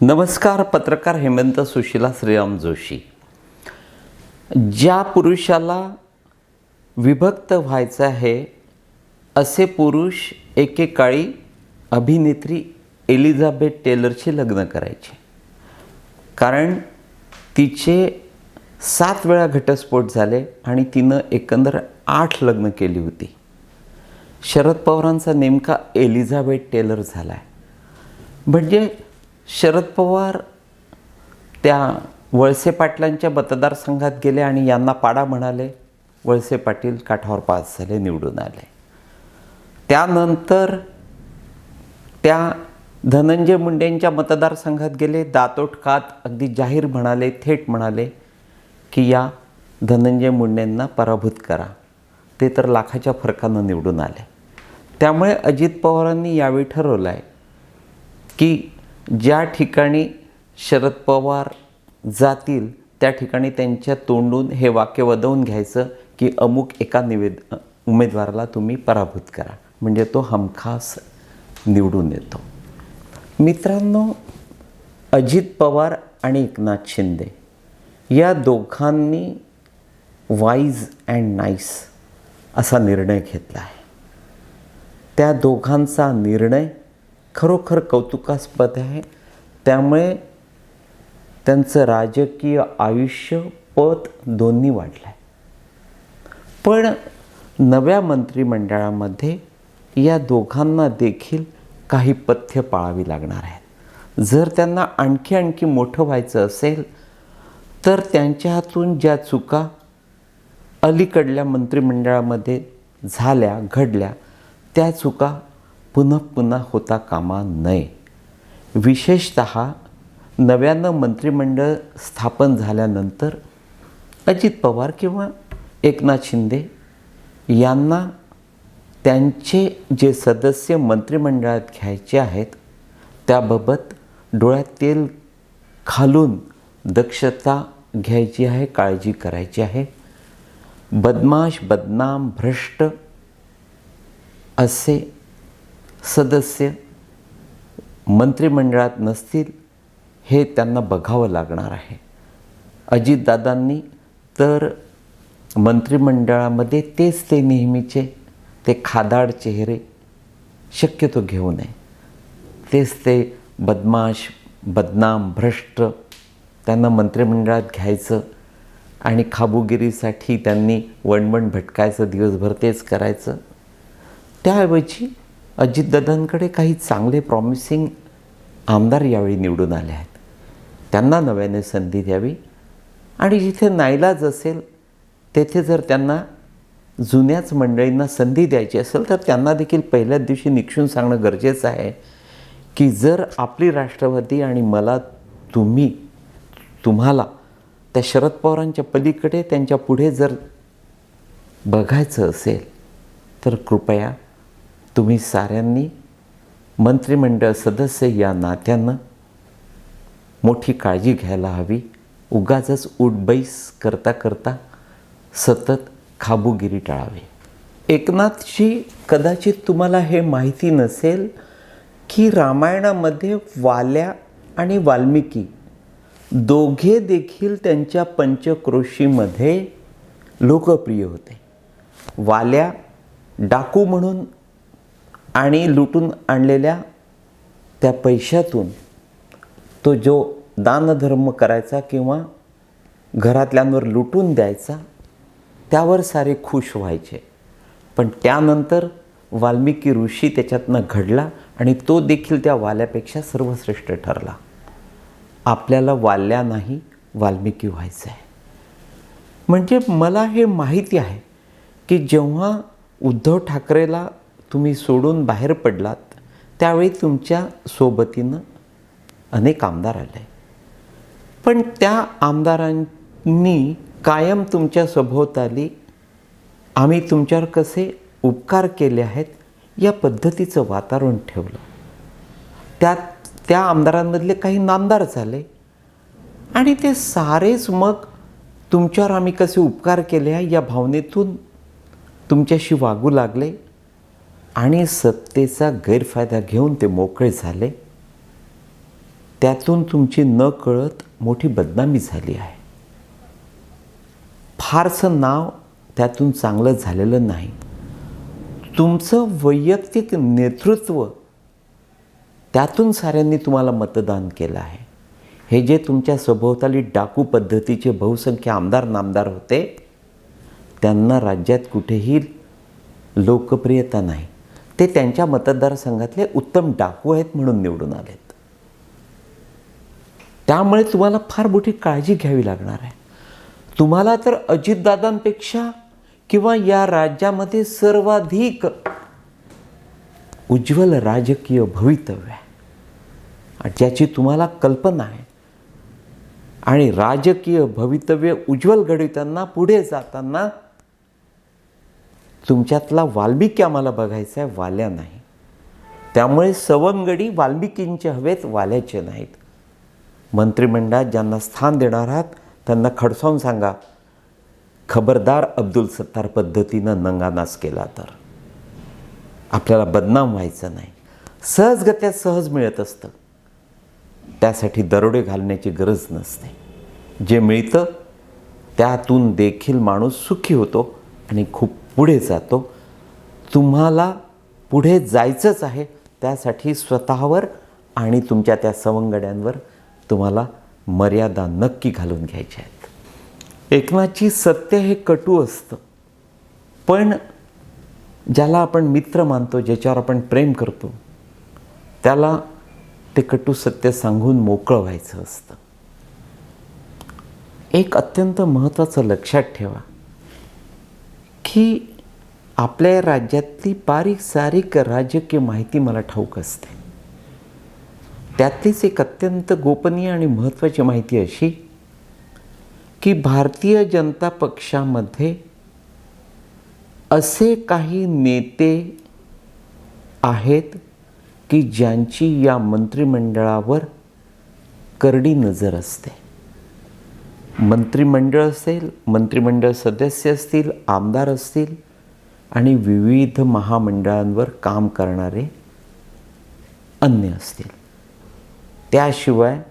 नमस्कार पत्रकार हेमंत सुशीला श्रीराम जोशी. ज्या पुरुषाला विभक्त व्हायचं आहे असे पुरुष एकेकाळी अभिनेत्री एलिझाबेथ टेलरशी लग्न करायचे. कारण तिचे सात वेळा घटस्फोट झाले आणि तिनं एकंदर आठ लग्न केली होती. शरद पवारांचा नेमका एलिझाबेथ टेलर झाला आहे म्हणजे शरद पवार त्या वळसे पाटलांच्या मतदारसंघात गेले आणि यांना पाडा म्हणाले वळसे पाटील काठावर पास झाले निवडून आले. त्यानंतर त्या धनंजय मुंडेंच्या मतदारसंघात गेले दातोटकात अगदी जाहीर म्हणाले थेट म्हणाले की या धनंजय मुंडेंना पराभूत करा. ते तर लाखाच्या फरकानं निवडून आले. त्यामुळे अजित पवारांनी यावेळी ठरवलं आहे की ज्या ठिकाणी शरद पवार जातील त्या ठिकाणी त्यांच्या तोंडून हे वाक्य वदवून घ्यायचं की अमुक एका निवेद उमेदवाराला तुम्ही पराभूत करा. म्हणजे तो हमखास निवडून येतो. मित्रांनो अजित पवार आणि एकनाथ शिंदे या दोघांनी वाईज अँड नाईस असा निर्णय घेतला आहे. त्या दोघांचा निर्णय खरोखर कौतुकास्पद आहे. त्यामुळे त्यांचं राजकीय आयुष्य पत दोन्ही वाढलं आहे पण नव्या मंत्रिमंडळामध्ये या दोघांना देखील काही पथ्य पाळावी लागणार आहेत. जर त्यांना आणखी आणखी मोठं व्हायचं असेल तर त्यांच्या हातून ज्या चुका अलीकडल्या मंत्रिमंडळामध्ये झाल्या घडल्या त्या चुका पुन्हा पुन्हा होता कामा नये. विशेषत नव्यानं मंत्रिमंडळ स्थापन झाल्यानंतर अजित पवार किंवा एकनाथ शिंदे यांना त्यांचे जे सदस्य मंत्रिमंडळात घ्यायचे आहेत त्याबाबत डोळ्यात तेल खालून दक्षता घ्यायची आहे काळजी करायची आहे. बदमाश बदनाम भ्रष्ट असे सदस्य मंत्रिमंडळात नसतील हे त्यांना बघावं लागणार आहे. अजितदादांनी तर मंत्रिमंडळामध्ये तेच ते नेहमीचे ते खादाड चेहरे शक्यतो घेऊ नये. तेच ते बदमाश बदनाम भ्रष्ट त्यांना मंत्रिमंडळात घ्यायचं आणि खाबुगिरीसाठी त्यांनी वणवण भटकायचं दिवसभर तेच करायचं. त्याऐवजी अजितदादांकडे काही चांगले प्रॉमिसिंग आमदार यावेळी निवडून आले आहेत. त्यांना नव्याने संधी द्यावी आणि जिथे नाईलाज असेल तेथे जर त्यांना जुन्याच मंडळींना संधी द्यायची असेल तर त्यांना देखील पहिल्याच दिवशी निक्षून सांगणं गरजेचं आहे की जर आपली राष्ट्रवादी आणि मला तुम्ही तुम्हाला त्या शरद पवारांच्या पलीकडे त्यांच्या पुढे जर बघायचं असेल तर कृपया तुम्ही साऱ्यांनी मंत्रिमंडळ सदस्य या नात्यानं मोठी काळजी घ्यायला हवी. उगाचच उठबैस करता करता सतत खाबुगिरी टाळावी. एकनाथजी कदाचित तुम्हाला हे माहिती नसेल की रामायणामध्ये वाल्या आणि वाल्मिकी दोघे देखील त्यांच्या पंचक्रोशीमध्ये लोकप्रिय होते. वाल्या डाकू म्हणून आणि लुटून आणलेल्या त्या पैशातून तो जो दानधर्म करायचा किंवा घरातल्यांवर लुटून द्यायचा त्यावर सारे खुश व्हायचे. पण त्यानंतर वाल्मिकी ऋषी त्याच्यातनं घडला आणि तो देखील त्या वाल्यापेक्षा सर्वश्रेष्ठ ठरला. आपल्याला वाल्या नाही वाल्मिकी व्हायचं आहे म्हणजे मला हे माहिती आहे की जेव्हा उद्धव ठाकरेला तुम्ही सोडून बाहेर पडलात त्यावेळी तुमच्या सोबतीनं अनेक आमदार आले. पण त्या आमदारांनी कायम तुमच्या सभोवताली आम्ही तुमच्यावर कसे उपकार केले आहेत या पद्धतीचं वातावरण ठेवलं. त्यात त्या आमदारांमधले काही नामदार झाले. आणि ते सारेच मग तुमच्यावर आम्ही कसे उपकार केले आहे या भावनेतून तुमच्याशी वागू लागले. आणि सत्तेचा गैरफायदा घेऊन ते मोकळे झाले त्यातून तुमची न कळत मोठी बदनामी झाली आहे. फारसं नाव त्यातून चांगलं झालेलं नाही. तुमचं वैयक्तिक नेतृत्व त्यातून साऱ्यांनी तुम्हाला मतदान केलं आहे. हे जे तुमच्या सभोवताली डाकू पद्धतीचे बहुसंख्य आमदार नामदार होते त्यांना राज्यात कुठेही लोकप्रियता नाही. ते त्यांच्या मतदारसंघातले उत्तम डाकू आहेत म्हणून निवडून आलेत. त्यामुळे तुम्हाला फार मोठी काळजी घ्यावी लागणार आहे. तुम्हाला तर अजितदादांपेक्षा किंवा या राज्यामध्ये सर्वाधिक उज्ज्वल राजकीय भवितव्य आहे. ज्याची तुम्हाला कल्पना आहे. आणि राजकीय भवितव्य उज्ज्वल घडविताना पुढे जाताना तुमच्यातला वाल्मिकी आम्हाला बघायचा आहे वाल्या नाही. त्यामुळे सवंगडी वाल्मिकींचे हवेत वाल्याचे नाहीत. मंत्रिमंडळात ज्यांना स्थान देणार आहात त्यांना खडसावून सांगा खबरदार अब्दुल सत्तार पद्धतीनं नंगानाच केला तर. आपल्याला बदनाम व्हायचं नाही. सहजगत्या सहज मिळत असतं. त्यासाठी दरोडे घालण्याची गरज नसते. जे मिळतं त्यातून देखील माणूस सुखी होतो आणि खूप पुढे जातो. तुम्हाला पुढे जायचंच आहे. त्यासाठी स्वतःवर आणि तुमच्या त्या सवंगड्यांवर तुम्हाला मर्यादा नक्की घालून घ्यायच्या आहेत. एकनाथची सत्य हे कटू असतं. पण ज्याला आपण मित्र मानतो ज्याच्यावर आपण प्रेम करतो त्याला ते कटू सत्य सांगून मोकळं व्हायचं असतं. एक अत्यंत महत्त्वाचं लक्षात ठेवा. की आपल्या राज्यातली बारीक सारीक राजकीय माहिती मला ठाऊक असते. त्यातलीच एक अत्यंत गोपनीय आणि महत्त्वाची माहिती अशी की भारतीय जनता पक्षामध्ये असे काही नेते आहेत की ज्यांची या मंत्रिमंडळावर करडी नजर असते. मंत्रिमंडळ असेल मंत्रिमंडळ सदस्य असतील आमदार असतील आणि विविध महामंडळांवर काम करणारे अन्य असतील. त्याशिवाय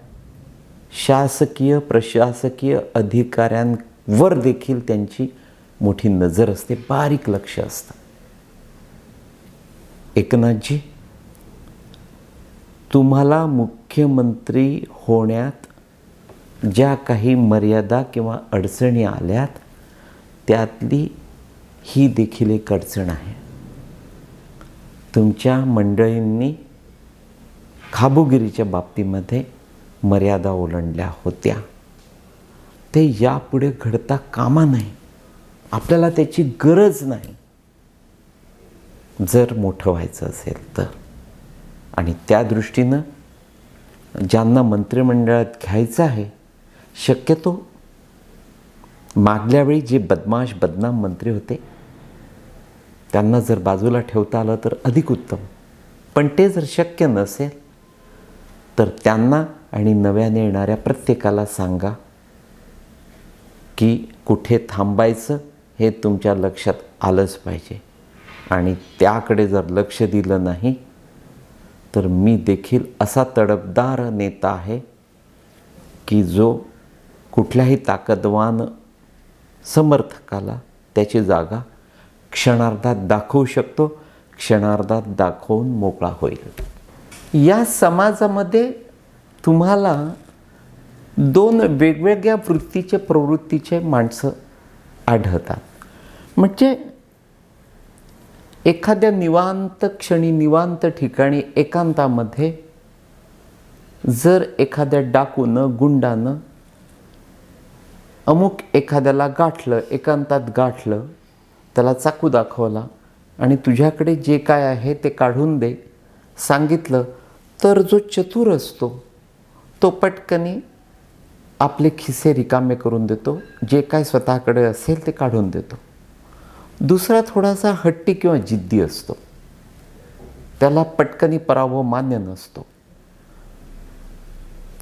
शासकीय प्रशासकीय अधिकाऱ्यांवर देखील त्यांची मोठी नजर असते बारीक लक्ष असतं. एकनाथजी तुम्हाला मुख्यमंत्री होण्यात ज्या काही मर्यादा किंवा अडचणी आल्यात त्यातली ही देखील एक अडचण आहे. तुमच्या मंडळींनी खाबुगिरीच्या बाबतीमध्ये मर्यादा ओलांडल्या होत्या. ते यापुढे घडता कामा नाही आपल्याला त्याची गरज नाही. जर मोठं व्हायचं असेल तर. आणि त्या दृष्टीनं ज्यांना मंत्रिमंडळात घ्यायचं आहे शक्यतो मागल्या वेळी जे बदमाश बदनाम मंत्री होते त्यांना जर बाजूला ठेवता आलं तर अधिक उत्तम. पण ते जर शक्य नसेल तर त्यांना आणि नव्याने येणाऱ्या प्रत्येकाला सांगा की कुठे थांबायचं हे तुमच्या लक्षात आलंच पाहिजे. आणि त्याकडे जर लक्ष दिलं नाही तर मी देखील असा तडफदार नेता आहे की जो कुठल्याही ताकदवान समर्थकाला त्याची जागा क्षणार्धात दाखवू शकतो क्षणार्धात दाखवून मोकळा होईल. या समाजामध्ये तुम्हाला दोन वेगवेगळ्या वृत्तीचे प्रवृत्तीचे माणसं आढळतात. म्हणजे एखाद्या निवांत क्षणी निवांत ठिकाणी एकांतामध्ये जर एखाद्या डाकूनं गुंडानं अमुक एखाद्याला गाठलं एकांतात गाठलं त्याला चाकू दाखवला आणि तुझ्याकडे जे काय आहे ते काढून दे सांगितलं तर जो चतुर असतो तो पटकनी आपले खिसे रिकामे करून देतो जे काय स्वतःकडे असेल ते काढून देतो. दुसरा थोडासा हट्टी किंवा जिद्दी असतो. त्याला पटकनी पराभव मान्य नसतो.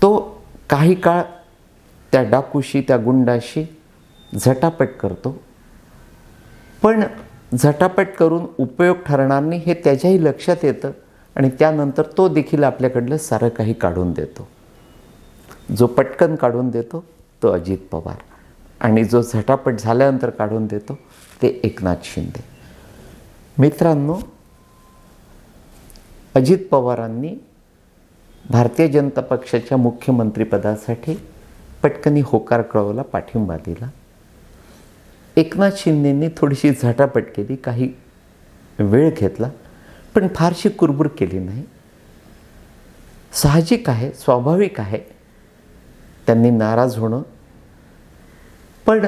तो काही काळ त्या डाकूशी त्या गुंडाशी झटापट करतो. पण झटापट करून उपयोग ठरणार नाही हे त्याच्याही लक्षात येतं आणि त्यानंतर तो देखील आपल्याकडलं सारं काही काढून देतो. जो पटकन काढून देतो तो अजित पवार. आणि जो झटापट झाल्यानंतर काढून देतो ते एकनाथ शिंदे. मित्रांनो अजित पवारांनी भारतीय जनता पक्षाच्या मुख्यमंत्रीपदासाठी पटकनी होकार कळवला पाठिंबा दिला. एकनाथ शिंदेंनी थोडीशी झटापट केली काही वेळ घेतला पण फारशी कुरबुर केली नाही. साहजिक आहे स्वाभाविक आहे. त्यांनी नाराज होणं. पण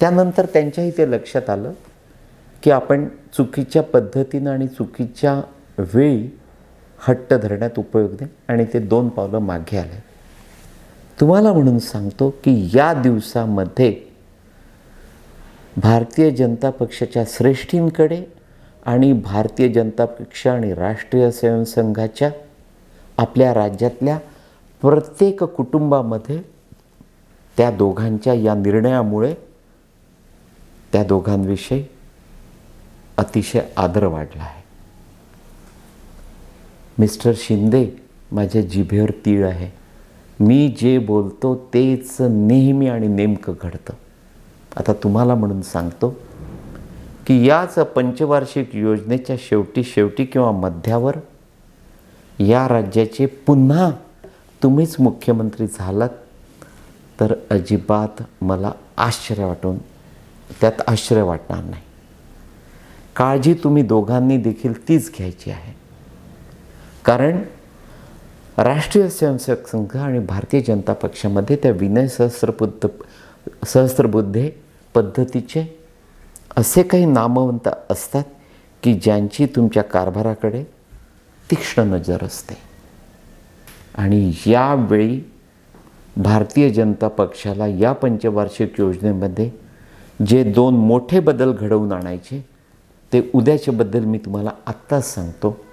त्यानंतर त्यांच्याही ते लक्षात आलं की आपण चुकीच्या पद्धतीनं आणि चुकीच्या वेळी हट्ट धरण्यात उपयोग नाही आणि ते दोन पावलं मागे आले. तुम्हाला म्हणून सांगतो की या दिवसामध्ये भारतीय जनता पक्षाच्या श्रेष्ठींकडे आणि भारतीय जनता पक्ष आणि राष्ट्रीय स्वयंसंघाच्या आपल्या राज्यातल्या प्रत्येक कुटुंबामध्ये त्या दोघांच्या या निर्णयामुळे त्या दोघांविषयी अतिशय आदर वाढला आहे. मिस्टर शिंदे माझ्या जिभेवर तीळ आहे. मी जे बोलतो तेच नेहमी आणि नेमकं घडतं. आता तुम्हाला म्हणून सांगतो की याच पंचवार्षिक योजनेच्या शेवटी शेवटी किंवा मध्यावर या राज्याचे पुन्हा तुम्हीच मुख्यमंत्री झालात तर अजिबात मला आश्चर्य वाटून त्यात आश्चर्य वाटणार नाही. काळजी तुम्ही दोघांनी देखील तीच घ्यायची आहे. कारण राष्ट्रीय स्वयंसेवक संघ आणि भारतीय जनता पक्षामध्ये त्या विनय सहस्त्रबुद्ध सहस्त्रबुद्धे पद्धतीचे असे काही नामवंत असतात की ज्यांची तुमच्या कारभाराकडे तीक्ष्ण नजर असते. आणि यावेळी भारतीय जनता पक्षाला या पंचवार्षिक योजनेमध्ये जे दोन मोठे बदल घडवून आणायचे ते उद्याच्याबद्दल मी तुम्हाला आत्ताच सांगतो.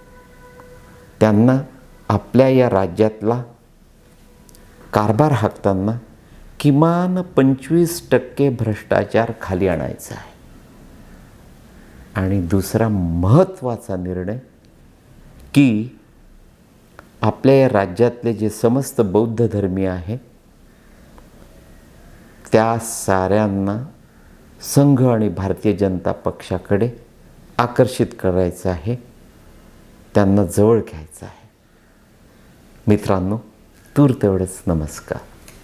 त्यांना आपल्या या राज्यातला कारभार हाकताना किमान पंचवीस टक्के भ्रष्टाचार खाली आणायचा आहे. आणि दुसरा महत्त्वाचा निर्णय की आपल्या या राज्यातले जे समस्त बौद्ध धर्मीय आहे त्या साऱ्यांना संघ आणि भारतीय जनता पक्षाकडे आकर्षित करायचं आहे त्यांना जवळ घ्यायचं आहे. मित्रांनो तूर तेवढेच नमस्कार.